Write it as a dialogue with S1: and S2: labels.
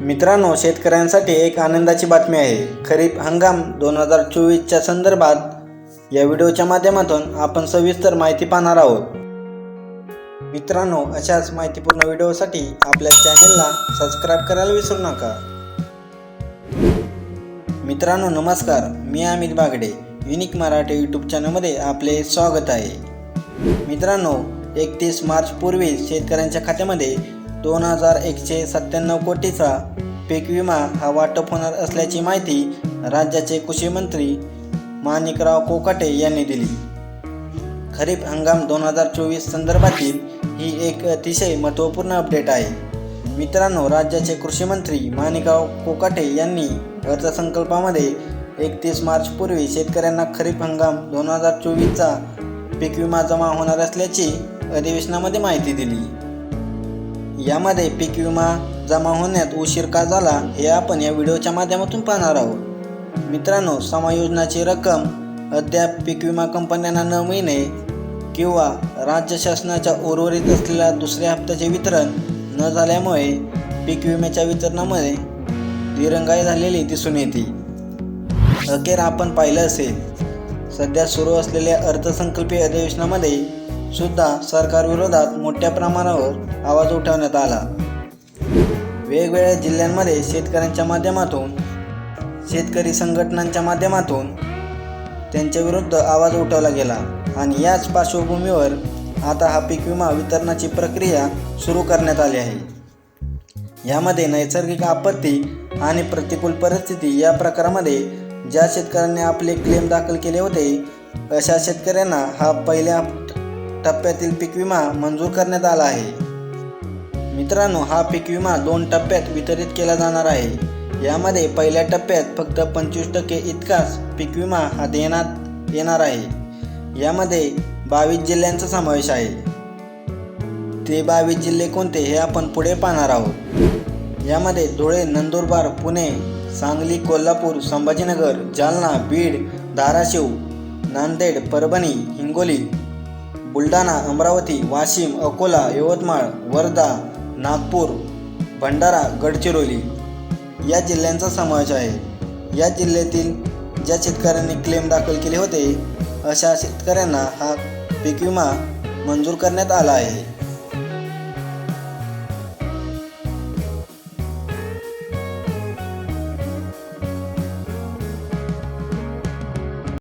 S1: मित्रांनो शेतकऱ्यांसाठी एक आनंदाची बातमी आहे. खरीप हंगाम दोन हजार चोवीसच्या संदर्भात या व्हिडिओच्या माध्यमातून आपण सविस्तर माहिती पाहणार आहोत. मित्रांनो अशाच माहितीपूर्ण व्हिडिओसाठी आपल्या चॅनेलला सबस्क्राईब करायला विसरू नका. मित्रांनो नमस्कार. मी अमित बागडे. युनिक मराठी यूट्यूब चॅनलमध्ये आपले स्वागत आहे. मित्रांनो एकतीस मार्च पूर्वी शेतकऱ्यांच्या खात्यामध्ये दोन हजार एकशे सत्त्याण्णव कोटीचा पीक विमा हा वाटप होणार असल्याची माहिती राज्याचे कृषी मंत्री माणिकराव कोकाटे यांनी दिली. खरीप हंगाम दोन हजार चोवीस संदर्भातील ही एक अतिशय महत्त्वपूर्ण अपडेट आहे. मित्रांनो राज्याचे कृषी मंत्री माणिकराव कोकाटे यांनी अर्थसंकल्पामध्ये एकतीस मार्चपूर्वी शेतकऱ्यांना खरीप हंगाम दोन हजार चोवीसचा पीक विमा जमा होणार असल्याची अधिवेशनामध्ये माहिती दिली. यामध्ये पीक विमा जमा होण्यात उशीर का झाला हे आपण या व्हिडिओच्या माध्यमातून पाहणार आहोत. मित्रांनो समायोजनाची रक्कम अद्याप पीक विमा कंपन्यांना न मिळणे किंवा राज्य शासनाच्या उर्वरित असलेल्या दुसऱ्या हप्त्याचे वितरण न झाल्यामुळे पीक विम्याच्या वितरणामध्ये दिरंगाई झालेली दिसून येते. अखेर आपण पाहिलं असेल सध्या सुरू असलेल्या अर्थसंकल्पीय अधिवेशनामध्ये सुद्धा सरकारविरोधात मोठ्या प्रमाणावर आवाज उठवण्यात आला. वेगवेगळ्या जिल्ह्यांमध्ये शेतकऱ्यांच्या माध्यमातून शेतकरी संघटनांच्या माध्यमातून त्यांच्या विरुद्ध आवाज उठवला गेला आणि याच पार्श्वभूमीवर आता हा पीक विमा वितरणाची प्रक्रिया सुरू करण्यात आली आहे. यामध्ये नैसर्गिक आपत्ती आणि प्रतिकूल परिस्थिती या प्रकारामध्ये ज्या शेतकऱ्यांनी आपले क्लेम दाखल केले होते अशा शेतकऱ्यांना हा पहिल्या टप्प्यातील पीक विमा मंजूर करण्यात आला आहे. मित्रांनो हा पीक विमा दोन टप्प्यात वितरित केला जाणार आहे. यामध्ये पहिल्या टप्प्यात फक्त पंचवीस टक्के इतकाच पीक विमा हा देण्यात येणार आहे. यामध्ये बावीस जिल्ह्यांचा समावेश आहे. ते बावीस जिल्हे कोणते हे आपण पुढे पाहणार आहोत. यामध्ये धुळे नंदुरबार पुणे सांगली कोल्हापूर संभाजीनगर जालना बीड धाराशिव नांदेड परभणी हिंगोली बुलढाणा अमरावती वाशिम अकोला यवतमाळ वर्धा नागपूर भंडारा गडचिरोली या जिल्ह्यांचा समावेश आहे. या जिल्ह्यातील ज्या शेतकऱ्यांनी क्लेम दाखल केले होते अशा शेतकऱ्यांना हा पीक विमा मंजूर करण्यात आला आहे.